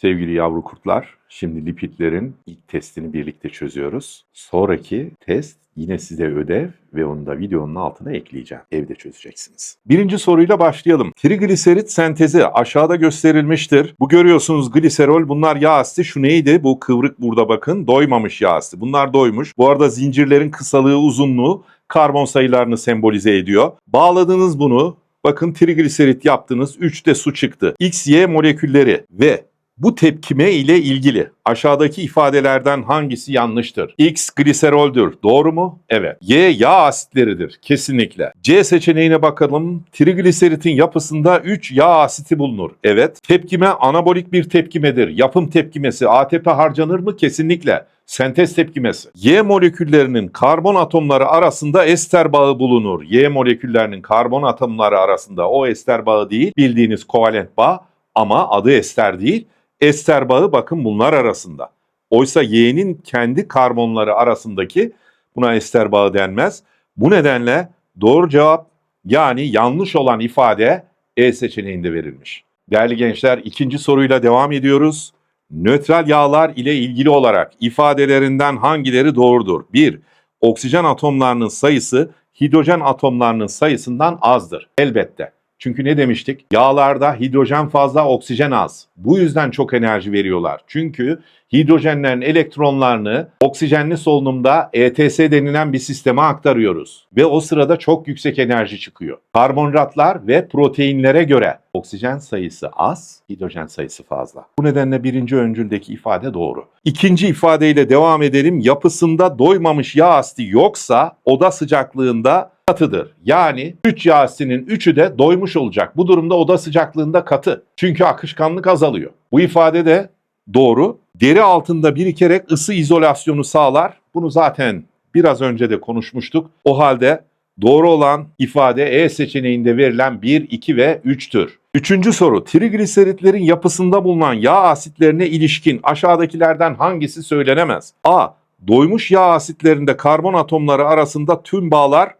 Sevgili yavru kurtlar, şimdi lipidlerin ilk testini birlikte çözüyoruz. Sonraki test yine size ödev ve onu da videonun altına ekleyeceğim. Evde çözeceksiniz. Birinci soruyla başlayalım. Trigliserit sentezi aşağıda gösterilmiştir. Bu görüyorsunuz gliserol bunlar yağ asidi. Şu neydi? Bu kıvrık burada bakın. Doymamış yağ asidi. Bunlar doymuş. Bu arada zincirlerin kısalığı, uzunluğu karbon sayılarını sembolize ediyor. Bağladınız bunu. Bakın trigliserit yaptınız. 3 de su çıktı. XY molekülleri ve bu tepkime ile ilgili aşağıdaki ifadelerden hangisi yanlıştır? X gliseroldür. Doğru mu? Evet. Y yağ asitleridir. Kesinlikle. C seçeneğine bakalım. Trigliseritin yapısında 3 yağ asiti bulunur. Evet. Tepkime anabolik bir tepkimedir. Yapım tepkimesi ATP harcanır mı? Kesinlikle. Sentez tepkimesi. Y moleküllerinin karbon atomları arasında ester bağı bulunur. Y moleküllerinin karbon atomları arasında o ester bağı değil, bildiğiniz kovalent bağ ama adı ester değil. Ester bağı bakın bunlar arasında. Oysa Y'nin kendi karbonları arasındaki buna ester bağı denmez. Bu nedenle doğru cevap yani yanlış olan ifade E seçeneğinde verilmiş. Değerli gençler ikinci soruyla devam ediyoruz. Nötral yağlar ile ilgili olarak ifadelerinden hangileri doğrudur? 1. Oksijen atomlarının sayısı hidrojen atomlarının sayısından azdır. Elbette. Çünkü ne demiştik? Yağlarda hidrojen fazla, oksijen az. Bu yüzden çok enerji veriyorlar. Çünkü hidrojenlerin elektronlarını oksijenli solunumda ETS denilen bir sisteme aktarıyoruz. Ve o sırada çok yüksek enerji çıkıyor. Karbonhidratlar ve proteinlere göre oksijen sayısı az, hidrojen sayısı fazla. Bu nedenle birinci öncüldeki ifade doğru. İkinci ifadeyle devam edelim. Yapısında doymamış yağ asidi yoksa oda sıcaklığında katıdır. Yani 3 yağ asidinin 3'ü de doymuş olacak. Bu durumda oda sıcaklığında katı. Çünkü akışkanlık azalıyor. Bu ifade de doğru. Deri altında birikerek ısı izolasyonu sağlar. Bunu zaten biraz önce de konuşmuştuk. O halde doğru olan ifade E seçeneğinde verilen 1, 2 ve 3'tür. Üçüncü soru. Trigliseritlerin yapısında bulunan yağ asitlerine ilişkin aşağıdakilerden hangisi söylenemez? A. Doymuş yağ asitlerinde karbon atomları arasında tüm bağlar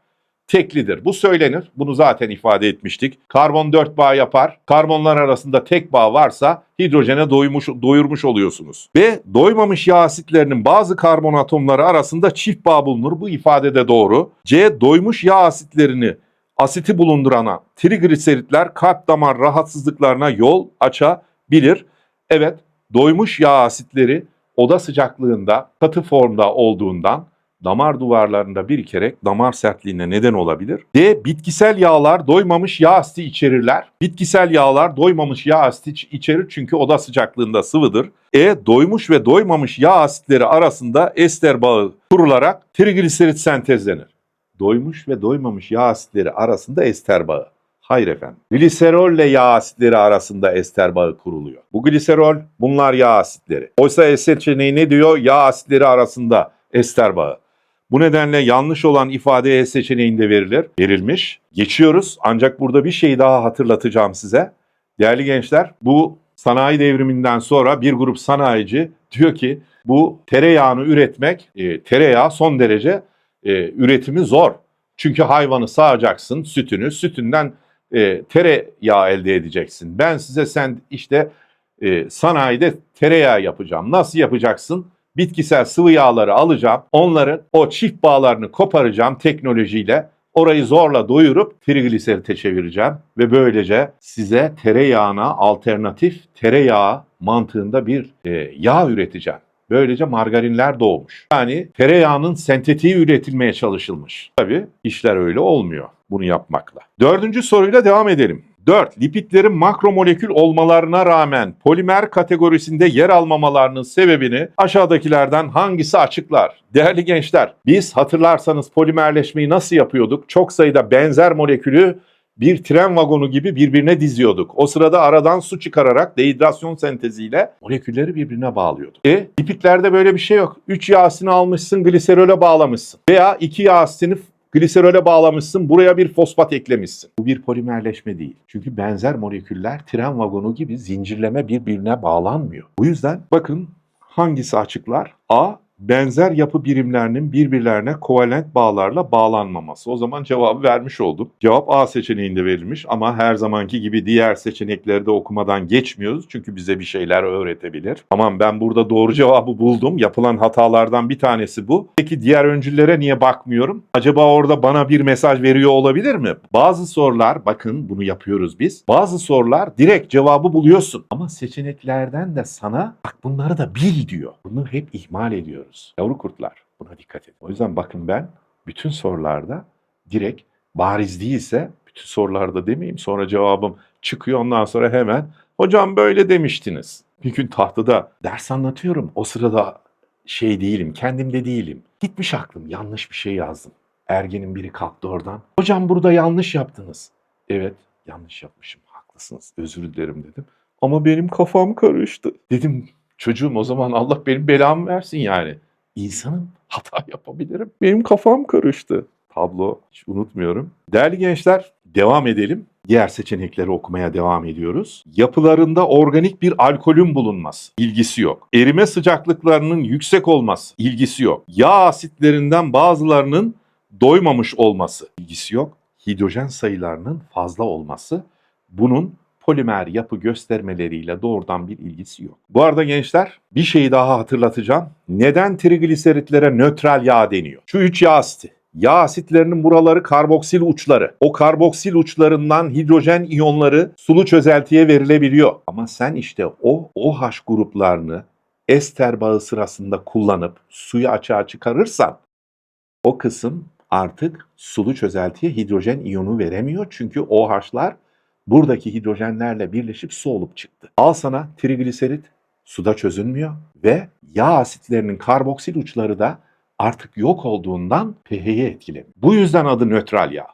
teklidir. Bu söylenir. Bunu zaten ifade etmiştik. Karbon 4 bağ yapar. Karbonlar arasında tek bağ varsa hidrojene doymuş, doyurmuş oluyorsunuz. Ve doymamış yağ asitlerinin bazı karbon atomları arasında çift bağ bulunur. Bu ifade de doğru. C. Doymuş yağ asitlerini asiti bulundurana trigliseritler kalp damar rahatsızlıklarına yol açabilir. Evet, doymuş yağ asitleri oda sıcaklığında katı formda olduğundan damar duvarlarında birikerek damar sertliğine neden olabilir. D. Bitkisel yağlar doymamış yağ asiti içerirler. Bitkisel yağlar doymamış yağ asiti içerir çünkü oda sıcaklığında sıvıdır. E. Doymuş ve doymamış yağ asitleri arasında ester bağı kurularak trigliserit sentezlenir. Doymuş ve doymamış yağ asitleri arasında ester bağı. Hayır efendim. Gliserolle yağ asitleri arasında ester bağı kuruluyor. Bu gliserol bunlar yağ asitleri. Oysa E seçeneği ne diyor? Yağ asitleri arasında ester bağı. Bu nedenle yanlış olan ifade E seçeneğinde verilir. Verilmiş. Geçiyoruz ancak burada bir şey daha hatırlatacağım size. Değerli gençler bu sanayi devriminden sonra bir grup sanayici diyor ki bu tereyağını üretmek, e, tereyağı son derece e, üretimi zor. Çünkü hayvanı sağacaksın, sütünü, sütünden e, tereyağı elde edeceksin. Ben size sen işte e, sanayide tereyağı yapacağım. Nasıl yapacaksın? Bitkisel sıvı yağları alacağım. Onların o çift bağlarını koparacağım teknolojiyle. Orayı zorla doyurup trigliserite çevireceğim ve böylece size tereyağına alternatif tereyağı mantığında bir e, yağ üreteceğim. Böylece margarinler doğmuş. Yani tereyağının sentetiği üretilmeye çalışılmış. Tabii işler öyle olmuyor bunu yapmakla. Dördüncü soruyla devam edelim. 4. Lipidlerin makromolekül olmalarına rağmen polimer kategorisinde yer almamalarının sebebini aşağıdakilerden hangisi açıklar? Değerli gençler, biz hatırlarsanız polimerleşmeyi nasıl yapıyorduk? Çok sayıda benzer molekülü bir tren vagonu gibi birbirine diziyorduk. O sırada aradan su çıkararak dehidrasyon senteziyle molekülleri birbirine bağlıyorduk. E lipidlerde böyle bir şey yok. 3 yağ almışsın, gliserole bağlamışsın. Veya 2 yağ gliserole bağlamışsın, buraya bir fosfat eklemişsin. Bu bir polimerleşme değil. Çünkü benzer moleküller tren vagonu gibi zincirleme birbirine bağlanmıyor. Bu yüzden bakın hangisi açıklar? A. benzer yapı birimlerinin birbirlerine kovalent bağlarla bağlanmaması. O zaman cevabı vermiş oldum. Cevap A seçeneğinde verilmiş ama her zamanki gibi diğer seçenekleri de okumadan geçmiyoruz. Çünkü bize bir şeyler öğretebilir. Tamam ben burada doğru cevabı buldum. Yapılan hatalardan bir tanesi bu. Peki diğer öncüllere niye bakmıyorum? Acaba orada bana bir mesaj veriyor olabilir mi? Bazı sorular bakın bunu yapıyoruz biz. Bazı sorular direkt cevabı buluyorsun. Ama seçeneklerden de sana bak bunları da bil diyor. Bunu hep ihmal ediyoruz. Yavru kurtlar buna dikkat edin. O yüzden bakın ben bütün sorularda direkt bariz değilse bütün sorularda demeyeyim sonra cevabım çıkıyor ondan sonra hemen hocam böyle demiştiniz. Bir gün tahtada ders anlatıyorum. O sırada şey değilim, kendimde değilim. Gitmiş aklım, yanlış bir şey yazdım. Ergenin biri kalktı oradan. Hocam burada yanlış yaptınız. Evet, yanlış yapmışım. Haklısınız. Özür dilerim dedim. Ama benim kafam karıştı. Dedim çocuğum o zaman Allah benim belamı versin yani. İnsanım hata yapabilirim. Benim kafam karıştı. Tablo hiç unutmuyorum. Değerli gençler devam edelim. Diğer seçenekleri okumaya devam ediyoruz. Yapılarında organik bir alkolün bulunması, ilgisi yok. Erime sıcaklıklarının yüksek olması, ilgisi yok. Yağ asitlerinden bazılarının doymamış olması, ilgisi yok. Hidrojen sayılarının fazla olması, bunun polimer yapı göstermeleriyle doğrudan bir ilgisi yok. Bu arada gençler bir şeyi daha hatırlatacağım. Neden trigliseritlere nötral yağ deniyor? Şu üç yağ asiti. Yağ asitlerinin buraları karboksil uçları. O karboksil uçlarından hidrojen iyonları sulu çözeltiye verilebiliyor. Ama sen işte o OH gruplarını ester bağı sırasında kullanıp suyu açığa çıkarırsan o kısım artık sulu çözeltiye hidrojen iyonu veremiyor. Çünkü OH'lar buradaki hidrojenlerle birleşip su olup çıktı. Al sana trigliserit suda çözünmüyor ve yağ asitlerinin karboksil uçları da artık yok olduğundan pH'yi etkilemiyor. Bu yüzden adı nötral yağ.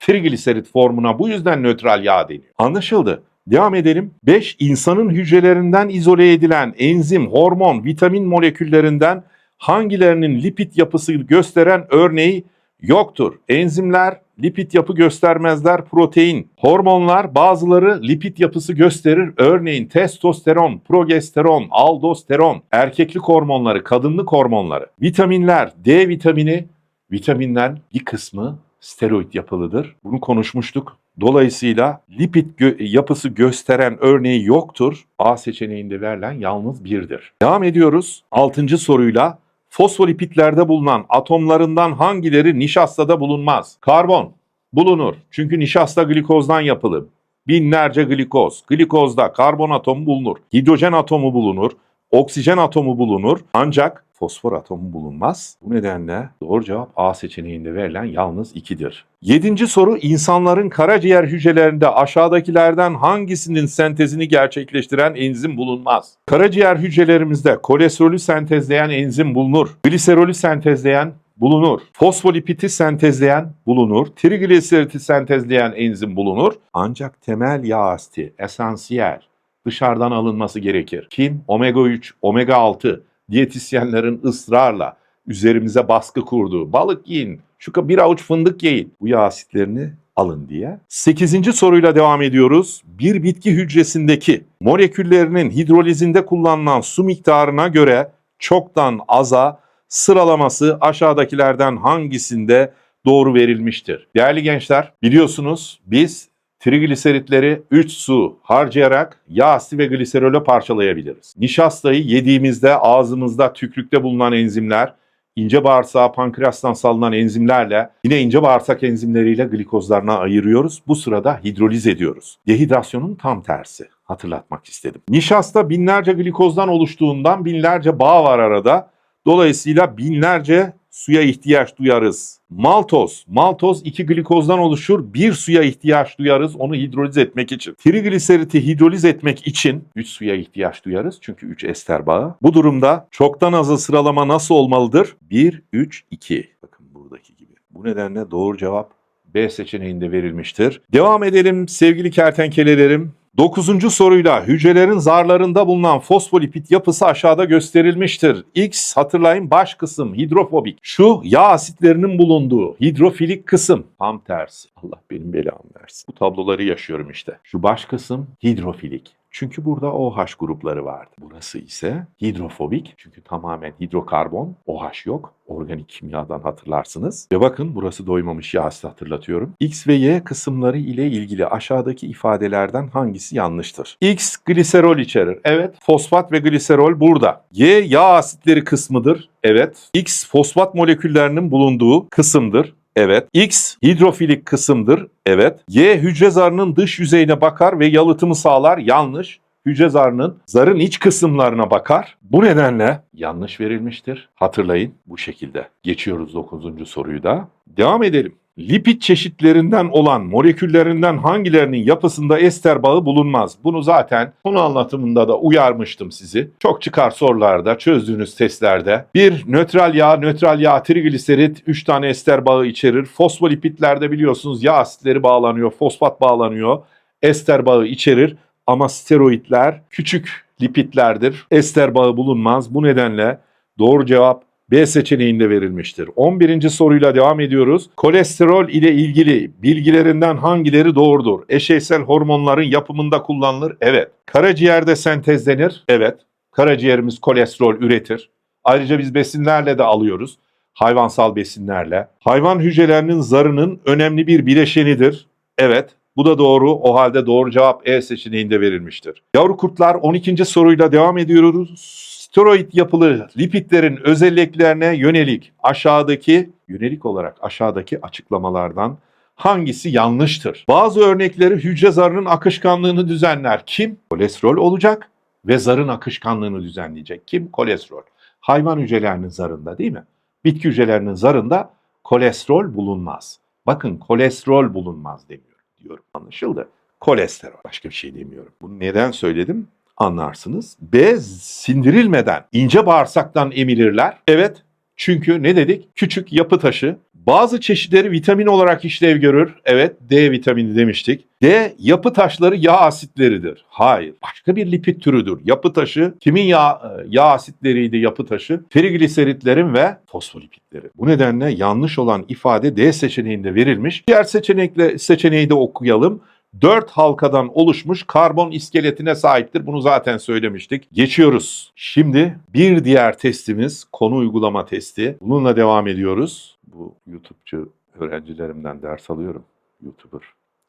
Trigliserit formuna bu yüzden nötral yağ deniyor. Anlaşıldı. Devam edelim. 5. İnsanın hücrelerinden izole edilen enzim, hormon, vitamin moleküllerinden hangilerinin lipid yapısı gösteren örneği yoktur. Enzimler lipid yapı göstermezler, protein. Hormonlar bazıları lipid yapısı gösterir. Örneğin testosteron, progesteron, aldosteron, erkeklik hormonları, kadınlık hormonları. Vitaminler, D vitamini, vitaminler bir kısmı steroid yapılıdır. Bunu konuşmuştuk. Dolayısıyla lipid gö- yapısı gösteren örneği yoktur. A seçeneğinde verilen yalnız birdir. Devam ediyoruz. Altıncı soruyla fosfolipidlerde bulunan atomlarından hangileri nişastada bulunmaz? Karbon bulunur. Çünkü nişasta glikozdan yapılır. Binlerce glikoz. Glikozda karbon atomu bulunur. Hidrojen atomu bulunur. Oksijen atomu bulunur. Ancak fosfor atomu bulunmaz. Bu nedenle doğru cevap A seçeneğinde verilen yalnız 2'dir. Yedinci soru insanların karaciğer hücrelerinde aşağıdakilerden hangisinin sentezini gerçekleştiren enzim bulunmaz? Karaciğer hücrelerimizde kolesterolü sentezleyen enzim bulunur. Gliserolü sentezleyen bulunur. Fosfolipiti sentezleyen bulunur. Trigliseriti sentezleyen enzim bulunur. Ancak temel yağ asiti, esansiyel, dışarıdan alınması gerekir. Kim? Omega 3, omega 6 diyetisyenlerin ısrarla üzerimize baskı kurduğu balık yiyin, şu bir avuç fındık yiyin. Bu yağ asitlerini alın diye. Sekizinci soruyla devam ediyoruz. Bir bitki hücresindeki moleküllerinin hidrolizinde kullanılan su miktarına göre çoktan aza sıralaması aşağıdakilerden hangisinde doğru verilmiştir? Değerli gençler biliyorsunuz biz trigliseritleri 3 su harcayarak yağ asidi ve gliserole parçalayabiliriz. Nişastayı yediğimizde ağzımızda tükrükte bulunan enzimler ince bağırsağa pankreastan salınan enzimlerle yine ince bağırsak enzimleriyle glikozlarına ayırıyoruz. Bu sırada hidroliz ediyoruz. Dehidrasyonun tam tersi hatırlatmak istedim. Nişasta binlerce glikozdan oluştuğundan binlerce bağ var arada. Dolayısıyla binlerce suya ihtiyaç duyarız. Maltoz, maltoz iki glikozdan oluşur. Bir suya ihtiyaç duyarız onu hidroliz etmek için. Trigliseriti hidroliz etmek için 3 suya ihtiyaç duyarız. Çünkü 3 ester bağı. Bu durumda çoktan aza sıralama nasıl olmalıdır? 1, 3, 2. Bakın buradaki gibi. Bu nedenle doğru cevap B seçeneğinde verilmiştir. Devam edelim sevgili kertenkelelerim. Dokuzuncu soruyla hücrelerin zarlarında bulunan fosfolipid yapısı aşağıda gösterilmiştir. X hatırlayın baş kısım hidrofobik. Şu yağ asitlerinin bulunduğu hidrofilik kısım tam tersi. Allah benim belamı versin. Bu tabloları yaşıyorum işte. Şu baş kısım hidrofilik. Çünkü burada OH grupları vardı. Burası ise hidrofobik. Çünkü tamamen hidrokarbon. OH yok. Organik kimyadan hatırlarsınız. Ve bakın burası doymamış yağ hatırlatıyorum. X ve Y kısımları ile ilgili aşağıdaki ifadelerden hangisi yanlıştır? X gliserol içerir. Evet. Fosfat ve gliserol burada. Y yağ asitleri kısmıdır. Evet. X fosfat moleküllerinin bulunduğu kısımdır. Evet. X hidrofilik kısımdır. Evet. Y hücre zarının dış yüzeyine bakar ve yalıtımı sağlar. Yanlış. Hücre zarının zarın iç kısımlarına bakar. Bu nedenle yanlış verilmiştir. Hatırlayın bu şekilde. Geçiyoruz 9. soruyu da. Devam edelim. Lipid çeşitlerinden olan moleküllerinden hangilerinin yapısında ester bağı bulunmaz? Bunu zaten konu anlatımında da uyarmıştım sizi. Çok çıkar sorularda, çözdüğünüz testlerde. Bir nötral yağ, nötral yağ trigliserit 3 tane ester bağı içerir. Fosfolipidlerde biliyorsunuz yağ asitleri bağlanıyor, fosfat bağlanıyor. Ester bağı içerir ama steroidler küçük lipidlerdir. Ester bağı bulunmaz. Bu nedenle doğru cevap B seçeneğinde verilmiştir. 11. soruyla devam ediyoruz. Kolesterol ile ilgili bilgilerinden hangileri doğrudur? Eşeysel hormonların yapımında kullanılır. Evet. Karaciğerde sentezlenir. Evet. Karaciğerimiz kolesterol üretir. Ayrıca biz besinlerle de alıyoruz. Hayvansal besinlerle. Hayvan hücrelerinin zarının önemli bir bileşenidir. Evet. Bu da doğru. O halde doğru cevap E seçeneğinde verilmiştir. Yavru kurtlar 12. soruyla devam ediyoruz. Steroid yapılı lipidlerin özelliklerine yönelik aşağıdaki yönelik olarak aşağıdaki açıklamalardan hangisi yanlıştır? Bazı örnekleri hücre zarının akışkanlığını düzenler. Kim? Kolesterol olacak ve zarın akışkanlığını düzenleyecek. Kim? Kolesterol. Hayvan hücrelerinin zarında değil mi? Bitki hücrelerinin zarında kolesterol bulunmaz. Bakın kolesterol bulunmaz demiyorum diyorum. Anlaşıldı. Kolesterol. Başka bir şey demiyorum. Bunu neden söyledim? Anlarsınız. B sindirilmeden ince bağırsaktan emilirler. Evet çünkü ne dedik? Küçük yapı taşı. Bazı çeşitleri vitamin olarak işlev görür. Evet D vitamini demiştik. D yapı taşları yağ asitleridir. Hayır. Başka bir lipid türüdür. Yapı taşı kimin yağ, yağ asitleriydi yapı taşı? Trigliseritlerin ve fosfolipidleri. Bu nedenle yanlış olan ifade D seçeneğinde verilmiş. Diğer seçenekle seçeneği de okuyalım. 4 halkadan oluşmuş karbon iskeletine sahiptir. Bunu zaten söylemiştik. Geçiyoruz. Şimdi bir diğer testimiz konu uygulama testi. Bununla devam ediyoruz. Bu YouTube'cu öğrencilerimden ders alıyorum. YouTuber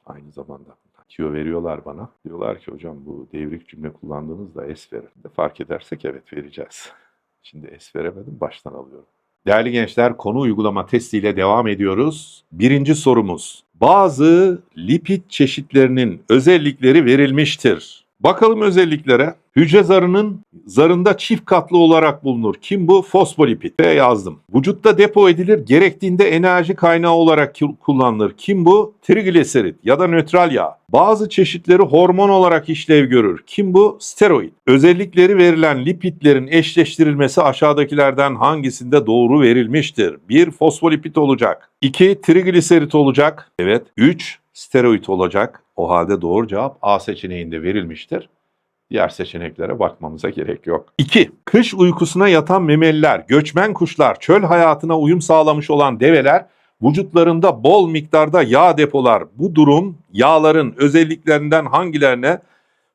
aynı zamanda. Tüyo veriyorlar bana. Diyorlar ki hocam bu devrik cümle kullandığınızda es verin. Fark edersek evet vereceğiz. Şimdi es veremedim baştan alıyorum. Değerli gençler konu uygulama testiyle devam ediyoruz. Birinci sorumuz. Bazı lipid çeşitlerinin özellikleri verilmiştir. Bakalım özelliklere. Hücre zarının zarında çift katlı olarak bulunur. Kim bu? Fosfolipid. B yazdım. Vücutta depo edilir, gerektiğinde enerji kaynağı olarak kullanılır. Kim bu? Trigliserit ya da nötral yağ. Bazı çeşitleri hormon olarak işlev görür. Kim bu? Steroid. Özellikleri verilen lipidlerin eşleştirilmesi aşağıdakilerden hangisinde doğru verilmiştir? 1. Fosfolipid olacak. 2. Trigliserit olacak. Evet. 3. Steroid olacak. O halde doğru cevap A seçeneğinde verilmiştir. Diğer seçeneklere bakmamıza gerek yok. 2. Kış uykusuna yatan memeliler, göçmen kuşlar, çöl hayatına uyum sağlamış olan develer vücutlarında bol miktarda yağ depolar. Bu durum yağların özelliklerinden hangilerine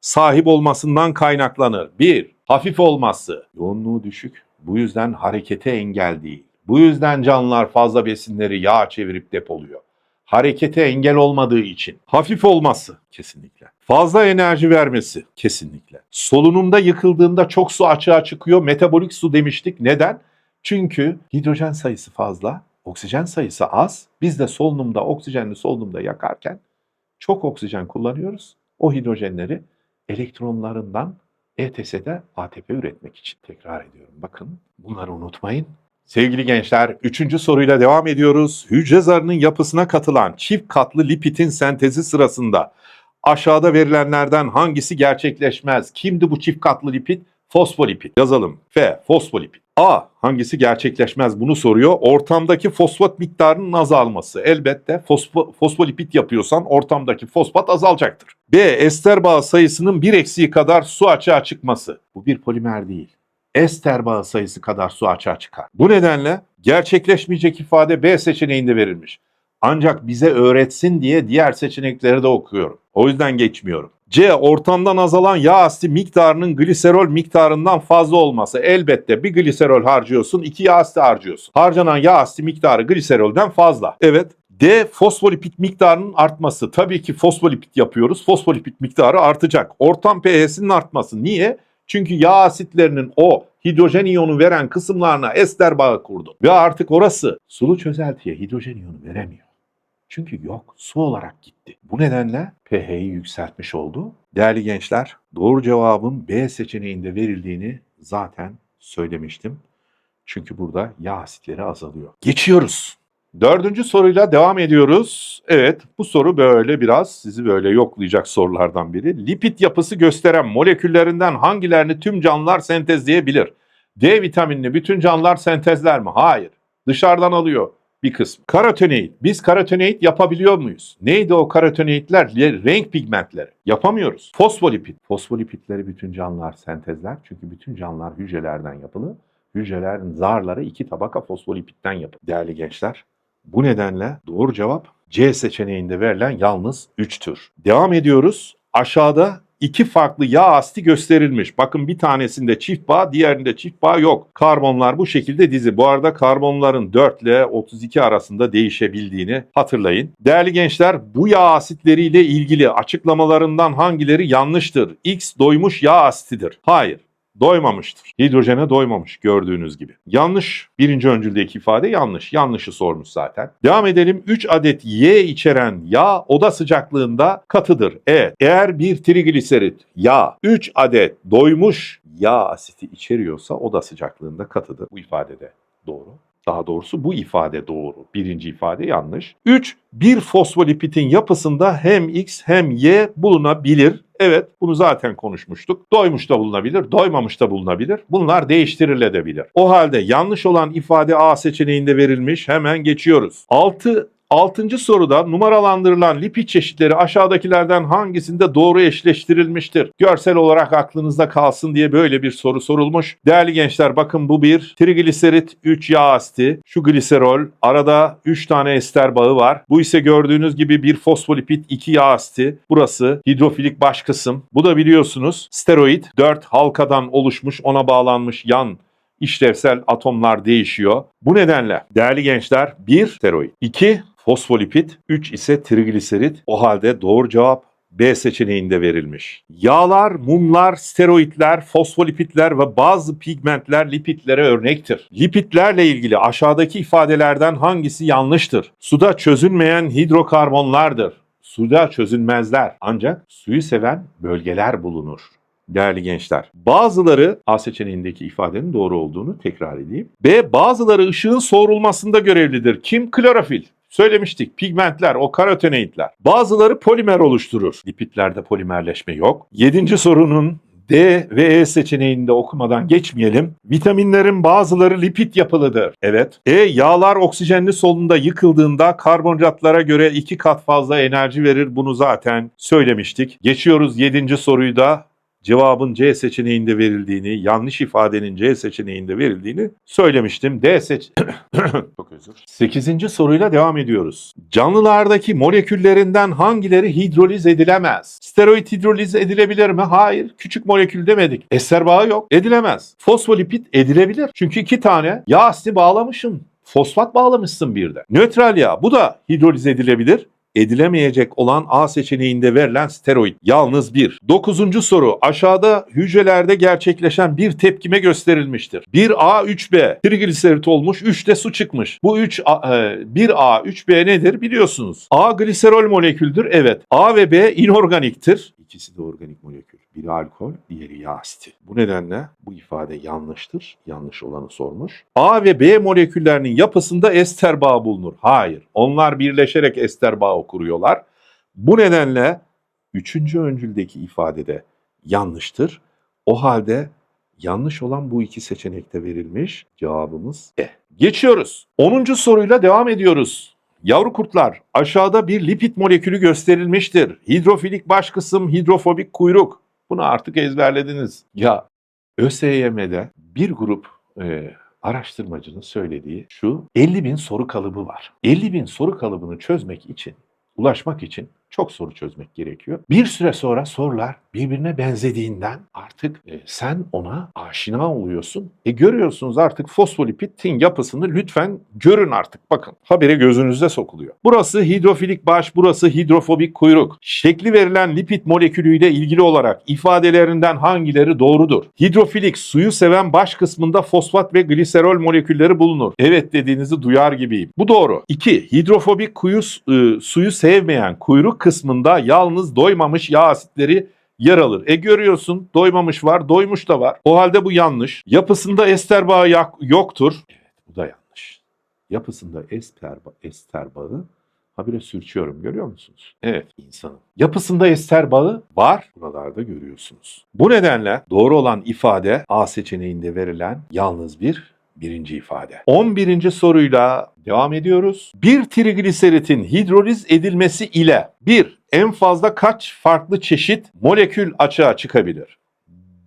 sahip olmasından kaynaklanır? 1. Hafif olması. Yoğunluğu düşük. Bu yüzden harekete engel değil. Bu yüzden canlılar fazla besinleri yağ çevirip depoluyor harekete engel olmadığı için. Hafif olması kesinlikle. Fazla enerji vermesi kesinlikle. Solunumda yıkıldığında çok su açığa çıkıyor. Metabolik su demiştik. Neden? Çünkü hidrojen sayısı fazla, oksijen sayısı az. Biz de solunumda oksijenli solunumda yakarken çok oksijen kullanıyoruz. O hidrojenleri elektronlarından ETS'de ATP üretmek için. Tekrar ediyorum. Bakın bunları unutmayın. Sevgili gençler, üçüncü soruyla devam ediyoruz. Hücre zarının yapısına katılan çift katlı lipidin sentezi sırasında aşağıda verilenlerden hangisi gerçekleşmez? Kimdi bu çift katlı lipid? Fosfolipid. Yazalım. F. Fosfolipid. A. Hangisi gerçekleşmez bunu soruyor. Ortamdaki fosfat miktarının azalması. Elbette fosfo, fosfolipid yapıyorsan ortamdaki fosfat azalacaktır. B. Ester bağı sayısının bir eksiği kadar su açığa çıkması. Bu bir polimer değil ester bağı sayısı kadar su açığa çıkar. Bu nedenle gerçekleşmeyecek ifade B seçeneğinde verilmiş. Ancak bize öğretsin diye diğer seçenekleri de okuyorum. O yüzden geçmiyorum. C. Ortamdan azalan yağ asidi miktarının gliserol miktarından fazla olması. Elbette bir gliserol harcıyorsun, iki yağ asidi harcıyorsun. Harcanan yağ asidi miktarı gliserolden fazla. Evet. D. Fosfolipid miktarının artması. Tabii ki fosfolipid yapıyoruz. Fosfolipid miktarı artacak. Ortam pH'sinin artması. Niye? Çünkü yağ asitlerinin o hidrojen iyonu veren kısımlarına ester bağı kurdu. Ve artık orası sulu çözeltiye hidrojen iyonu veremiyor. Çünkü yok, su olarak gitti. Bu nedenle pH'yi yükseltmiş oldu. Değerli gençler, doğru cevabın B seçeneğinde verildiğini zaten söylemiştim. Çünkü burada yağ asitleri azalıyor. Geçiyoruz. Dördüncü soruyla devam ediyoruz. Evet, bu soru böyle biraz sizi böyle yoklayacak sorulardan biri. Lipid yapısı gösteren moleküllerinden hangilerini tüm canlılar sentezleyebilir? D vitaminini bütün canlılar sentezler mi? Hayır. Dışarıdan alıyor bir kısmı. Karotenoid. Biz karotenoid yapabiliyor muyuz? Neydi o karotenoidler? Le- Renk pigmentleri. Yapamıyoruz. Fosfolipid. Fosfolipidleri bütün canlılar sentezler. Çünkü bütün canlılar hücrelerden yapılı. Hücrelerin zarları iki tabaka fosfolipitten yapılı. Değerli gençler, bu nedenle doğru cevap C seçeneğinde verilen yalnız 3'tür. Devam ediyoruz. Aşağıda iki farklı yağ asidi gösterilmiş. Bakın bir tanesinde çift bağ, diğerinde çift bağ yok. Karbonlar bu şekilde dizi. Bu arada karbonların 4 ile 32 arasında değişebildiğini hatırlayın. Değerli gençler, bu yağ asitleriyle ilgili açıklamalarından hangileri yanlıştır? X doymuş yağ asitidir. Hayır doymamıştır. Hidrojene doymamış gördüğünüz gibi. Yanlış. Birinci öncüldeki ifade yanlış. Yanlışı sormuş zaten. Devam edelim. 3 adet Y içeren yağ oda sıcaklığında katıdır. Evet. Eğer bir trigliserit yağ 3 adet doymuş yağ asiti içeriyorsa oda sıcaklığında katıdır. Bu ifadede doğru. Daha doğrusu bu ifade doğru. Birinci ifade yanlış. 3. Bir fosfolipidin yapısında hem X hem Y bulunabilir. Evet bunu zaten konuşmuştuk. Doymuş da bulunabilir, doymamış da bulunabilir. Bunlar değiştirilebilir. O halde yanlış olan ifade A seçeneğinde verilmiş. Hemen geçiyoruz. 6 Altıncı soruda numaralandırılan lipid çeşitleri aşağıdakilerden hangisinde doğru eşleştirilmiştir? Görsel olarak aklınızda kalsın diye böyle bir soru sorulmuş. Değerli gençler bakın bu bir trigliserit 3 yağ asiti. Şu gliserol arada 3 tane ester bağı var. Bu ise gördüğünüz gibi bir fosfolipid 2 yağ asiti. Burası hidrofilik baş kısım. Bu da biliyorsunuz steroid 4 halkadan oluşmuş ona bağlanmış yan işlevsel atomlar değişiyor. Bu nedenle değerli gençler 1 steroid, 2 fosfolipid, 3 ise trigliserit. O halde doğru cevap B seçeneğinde verilmiş. Yağlar, mumlar, steroidler, fosfolipidler ve bazı pigmentler lipidlere örnektir. Lipidlerle ilgili aşağıdaki ifadelerden hangisi yanlıştır? Suda çözünmeyen hidrokarbonlardır. Suda çözünmezler ancak suyu seven bölgeler bulunur değerli gençler. Bazıları A seçeneğindeki ifadenin doğru olduğunu tekrar edeyim. B bazıları ışığın soğurulmasında görevlidir. Kim? Klorofil. Söylemiştik. Pigmentler, o karotenoidler. Bazıları polimer oluşturur. Lipidlerde polimerleşme yok. Yedinci sorunun D ve E seçeneğinde okumadan geçmeyelim. Vitaminlerin bazıları lipid yapılıdır. Evet. E yağlar oksijenli solunda yıkıldığında karbonhidratlara göre iki kat fazla enerji verir. Bunu zaten söylemiştik. Geçiyoruz 7. soruyu da cevabın C seçeneğinde verildiğini, yanlış ifadenin C seçeneğinde verildiğini söylemiştim. D seç... Çok özür. 8. soruyla devam ediyoruz. Canlılardaki moleküllerinden hangileri hidroliz edilemez? Steroid hidroliz edilebilir mi? Hayır. Küçük molekül demedik. Ester bağı yok. Edilemez. Fosfolipid edilebilir. Çünkü iki tane yağ asidi bağlamışsın. Fosfat bağlamışsın bir de. Nötral yağ. Bu da hidroliz edilebilir edilemeyecek olan A seçeneğinde verilen steroid. Yalnız bir. Dokuzuncu soru. Aşağıda hücrelerde gerçekleşen bir tepkime gösterilmiştir. 1A 3B trigliserit olmuş 3 de su çıkmış. Bu 3 1A 3B nedir biliyorsunuz. A gliserol moleküldür evet. A ve B inorganiktir. İkisi de organik molekül. Biri alkol, diğeri yağ asiti. Bu nedenle bu ifade yanlıştır. Yanlış olanı sormuş. A ve B moleküllerinin yapısında ester bağı bulunur. Hayır. Onlar birleşerek ester bağı kuruyorlar. Bu nedenle üçüncü öncüldeki ifadede yanlıştır. O halde yanlış olan bu iki seçenekte verilmiş. Cevabımız E. Geçiyoruz. 10. soruyla devam ediyoruz. Yavru kurtlar, aşağıda bir lipid molekülü gösterilmiştir. Hidrofilik baş kısım, hidrofobik kuyruk. Bunu artık ezberlediniz. Ya ÖSYM'de bir grup e, araştırmacının söylediği şu 50 bin soru kalıbı var. 50 bin soru kalıbını çözmek için, ulaşmak için çok soru çözmek gerekiyor. Bir süre sonra sorular birbirine benzediğinden artık e, sen ona aşina oluyorsun. E görüyorsunuz artık fosfolipidin yapısını lütfen görün artık. Bakın habire gözünüze sokuluyor. Burası hidrofilik baş, burası hidrofobik kuyruk. Şekli verilen lipid molekülüyle ilgili olarak ifadelerinden hangileri doğrudur? Hidrofilik suyu seven baş kısmında fosfat ve gliserol molekülleri bulunur. Evet dediğinizi duyar gibiyim. Bu doğru. 2. Hidrofobik kuyu, e, suyu sevmeyen kuyruk kısmında yalnız doymamış yağ asitleri yer alır. E görüyorsun doymamış var, doymuş da var. O halde bu yanlış. Yapısında ester bağı yoktur. Evet bu da yanlış. Yapısında ester, ester bağı habire sürçüyorum görüyor musunuz? Evet insanın. Yapısında ester bağı var. Buralarda görüyorsunuz. Bu nedenle doğru olan ifade A seçeneğinde verilen yalnız bir birinci ifade. 11. soruyla devam ediyoruz. Bir trigliseritin hidroliz edilmesi ile bir en fazla kaç farklı çeşit molekül açığa çıkabilir?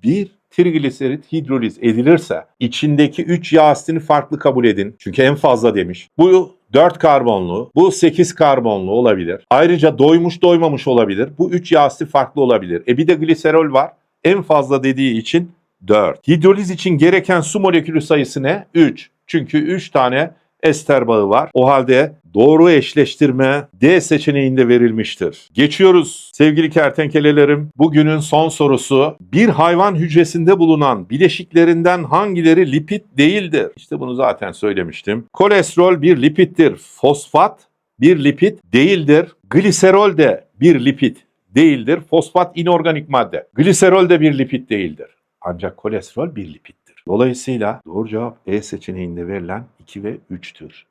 Bir trigliserit hidroliz edilirse içindeki 3 yağ asitini farklı kabul edin. Çünkü en fazla demiş. Bu 4 karbonlu, bu 8 karbonlu olabilir. Ayrıca doymuş doymamış olabilir. Bu 3 yağ asiti farklı olabilir. E bir de gliserol var. En fazla dediği için 4. Hidroliz için gereken su molekülü sayısı ne? 3. Çünkü 3 tane ester bağı var. O halde doğru eşleştirme D seçeneğinde verilmiştir. Geçiyoruz sevgili kertenkelelerim. Bugünün son sorusu. Bir hayvan hücresinde bulunan bileşiklerinden hangileri lipid değildir? İşte bunu zaten söylemiştim. Kolesterol bir lipiddir. Fosfat bir lipid değildir. Gliserol de bir lipid değildir. Fosfat inorganik madde. Gliserol de bir lipid değildir. Ancak kolesterol bir lipiddir. Dolayısıyla doğru cevap E seçeneğinde verilen 2 ve 3'tür.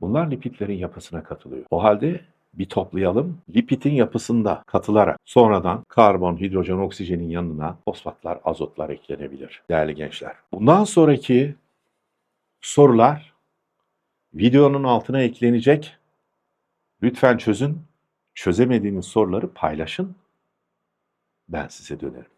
Bunlar lipidlerin yapısına katılıyor. O halde bir toplayalım. Lipidin yapısında katılarak sonradan karbon, hidrojen, oksijenin yanına fosfatlar, azotlar eklenebilir. Değerli gençler. Bundan sonraki sorular videonun altına eklenecek. Lütfen çözün. Çözemediğiniz soruları paylaşın. Ben size dönerim.